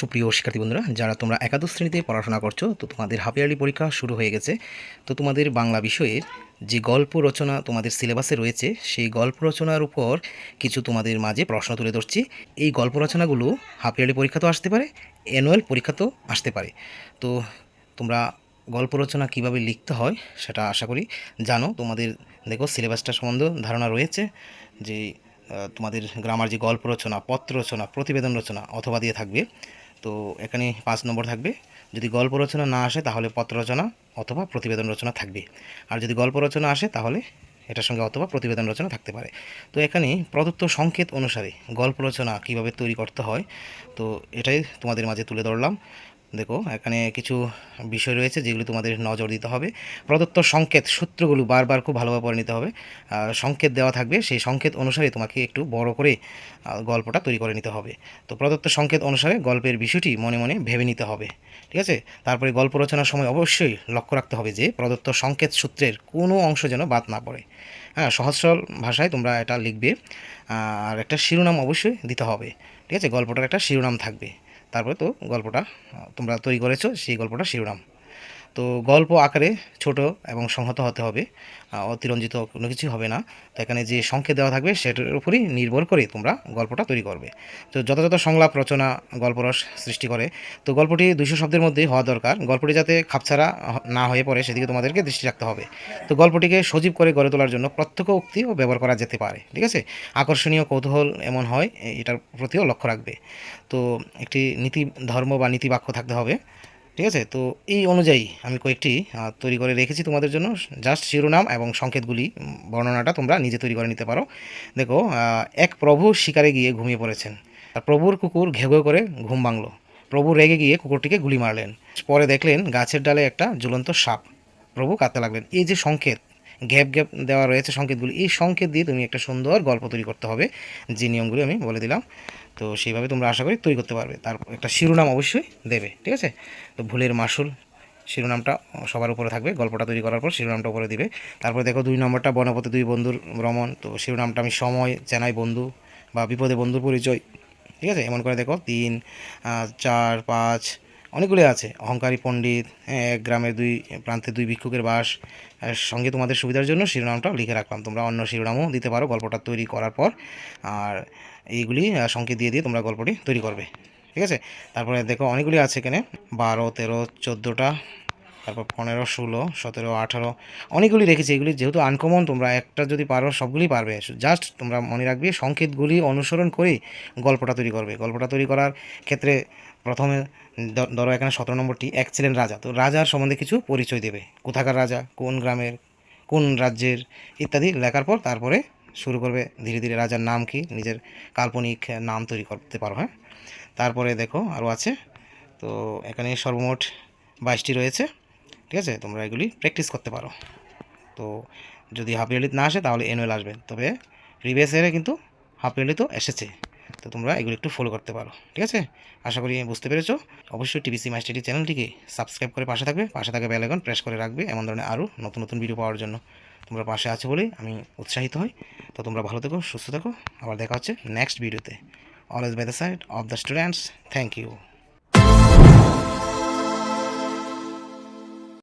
সুপ্রিয় শিক্ষার্থী বন্ধুরা, যারা তোমরা একাদশ শ্রেণীতে পড়াশোনা করছ, তো তোমাদের হাফ ইয়ারলি পরীক্ষা শুরু হয়ে গেছে। তো তোমাদের বাংলা বিষয়ের যে গল্প রচনা তোমাদের সিলেবাসে রয়েছে, সেই গল্প রচনার উপর কিছু তোমাদের মাঝে প্রশ্ন তুলে ধরছি। এই গল্প রচনাগুলো হাফ ইয়ারলি পরীক্ষাতেও আসতে পারে অ্যানুয়াল পরীক্ষাতেও আসতে পারে। তো তোমরা গল্প রচনা কীভাবে লিখতে হয় সেটা আশা করি জানো। তোমাদের দেখো সিলেবাসটা সম্বন্ধে ধারণা রয়েছে যে তোমাদের গ্রামার যে গল্প রচনা, পত্র রচনা, প্রতিবেদন রচনা অথবা দিয়ে থাকবে। তো এখানে পাঁচ নম্বর থাকবে। যদি গল্প রচনা না আসে, তাহলে পত্র রচনা অথবা প্রতিবেদন রচনা থাকবে। আর যদি গল্প রচনা আসে, তাহলে এটার সঙ্গে অথবা প্রতিবেদন রচনা থাকতে পারে। তো এখানে প্রদত্ত সংকেত অনুসারে গল্প রচনা কীভাবে তৈরি করতে হয়, তো এটাই তোমাদের মাঝে তুলে ধরলাম। দেখো, এখানে কিছু বিষয় রয়েছে যেগুলি তোমাদের নজর দিতে হবে। প্রদত্ত সংকেত সূত্রগুলো বারবার খুব ভালোভাবে পড়ে নিতে হবে। সংকেত দেওয়া থাকবে, সেই সংকেত অনুসারে তোমাকে একটু বড় করে গল্পটা তৈরি করে নিতে হবে। তো প্রদত্ত সংকেত অনুসারে গল্পের বিষয়টি মনে মনে ভেবে নিতে হবে, ঠিক আছে? তারপরে গল্প রচনার সময় অবশ্যই লক্ষ্য রাখতে হবে যে, প্রদত্ত সংকেত সূত্রের কোনো অংশ যেন বাদ না পড়ে। হ্যাঁ সহজ সরল ভাষায় তোমরা এটা লিখবে আর একটা শিরোনাম অবশ্যই দিতে হবে, ঠিক আছে? গল্পটার একটা শিরোনাম থাকবে। তারপরে তো গল্পটা তোমরা তৈরি করেছ সেই গল্পটা শিরোনাম। তো গল্প আকারে ছোট এবং সংহত হতে হবে অতিরঞ্জিত কোনো কিছু হবে না। তো এখানে যে সংকেত দেওয়া থাকবে সেটার উপরই নির্ভর করে তোমরা গল্পটা তৈরি করবে। তো যথাযথ সংলাপ, রচনা, গল্পরস সৃষ্টি করে। তো গল্পটি দুইশো শব্দের মধ্যে হওয়া দরকার। গল্পটি যাতে খাপছাড়া না হয়ে পড়ে সেদিকে তোমাদেরকে দৃষ্টি রাখতে হবে। তো গল্পটিকে সজীব করে গড়ে তোলার জন্য প্রত্যক্ষ উক্তিও ব্যবহার করা যেতে পারে, ঠিক আছে? আকর্ষণীয় কৌতূহল এমন হয়, এটার প্রতিও লক্ষ্য রাখবে। তো একটি নীতি, ধর্ম বা নীতি বাক্য থাকতে হবে। ঠিক আছে? তো এই অনুযায়ী আমি কয়েকটি তৈরি করে রেখেছি তোমাদের জন্য। জাস্ট শিরোনাম এবং সংকেতগুলি বর্ণনাটা তোমরা নিজে তৈরি করে নিতে পারো। দেখো এক প্রভু শিকারে গিয়ে ঘুমিয়ে পড়েছেন। আর প্রভুর কুকুর ঘেউ করে ঘুম ভাঙলো। প্রভু রেগে গিয়ে কুকুরটিকে গুলি মারলেন। পরে দেখলেন গাছের ডালে একটা জ্বলন্ত সাপ। প্রভু কাঁদতে লাগলেন। এই যে সংকেত গ্যাপ গ্যাপ দেওয়া রয়েছে সংকেতগুলি। এই সংকেত দিয়ে তুমি একটা সুন্দর গল্প তৈরি করতে হবে, যে নিয়মগুলি আমি বলে দিলাম। তো সেইভাবে তোমরা আশা করি তৈরি করতে পারবে। তার একটা শিরোনাম অবশ্যই দেবে, ঠিক আছে? তো ভুলের মাসুল, শিরোনামটা সবার উপরে থাকবে, গল্পটা তৈরি করার পর শিরোনামটা উপরে দিবে। তারপরে দেখো দুই নম্বরটা, বনপথে দুই বন্ধুর ভ্রমণ। তো শিরোনামটা আমি সময়, চেনাই বন্ধু বা বিপদে বন্ধুর পরিচয়, ঠিক আছে? এমন করে দেখো, তিন চার, পাঁচ অনেকগুলি আছে। অহংকারী পণ্ডিত হ্যাঁ, এক গ্রামের দুই প্রান্তে দুই ভিক্ষুকের বাস সঙ্গে তোমাদের সুবিধার জন্য শিরোনামটাও লিখে রাখলাম। তোমরা অন্য শিরোনামও দিতে পারো গল্পটা তৈরি করার পর। আর এইগুলি সংকেত দিয়ে দিয়ে তোমরা গল্পটি তৈরি করবে। ঠিক আছে? তারপরে দেখো অনেকগুলি আছে এখানে। বারো তেরো চোদ্দোটা তারপর পনেরো, ষোলো, সতেরো, আঠারো, অনেকগুলি রেখেছি। এগুলি যেহেতু আনকমন তোমরা একটা যদি পারো সবগুলি পারবে। জাস্ট তোমরা মনে রাখবে, সংকেতগুলি অনুসরণ করেই গল্পটা তৈরি করবে। গল্পটা তৈরি করার ক্ষেত্রে প্রথমে ধরো এখানে সতেরো নম্বরটি, এক ছিলেন রাজা। তো রাজার সম্বন্ধে কিছু পরিচয় দেবে। কোথাকার রাজা, কোন গ্রামের, কোন রাজ্যের, ইত্যাদি লেখার পর তারপরে শুরু করবে ধীরে ধীরে। রাজার নাম কি? নিজের কাল্পনিক নাম তৈরি করতে পারো হ্যাঁ? তারপরে দেখো আরও আছে। তো এখানে সর্বমোট বাইশটি রয়েছে। ঠিক আছে? তোমরা এগুলি প্র্যাকটিস করতে পারো। তো যদি হাফ ইয়ারলি না আসে, তাহলে অ্যানুয়াল আসবে। তবে প্রিভিয়াস ইয়ারে কিন্তু হাফ ইয়ারলি তো এসেছে। তো তোমরা এগুলো একটু ফলো করতে পারো। ঠিক আছে? আশা করি বুঝতে পেরেছ। অবশ্যই টিভিসি মাই স্টাডি চ্যানেলটিকে সাবস্ক্রাইব করে পাশে থাকবে। পাশে থাকা বেল আইকন প্রেস করে রাখবে এমন ধরনের আরও নতুন নতুন ভিডিও পাওয়ার জন্য। তোমরা পাশে আছো বলেই আমি উৎসাহিত হই। তো তোমরা ভালো থেকো, সুস্থ থেকো। আবার দেখা হচ্ছে নেক্সট ভিডিওতে always by the side of the students thank you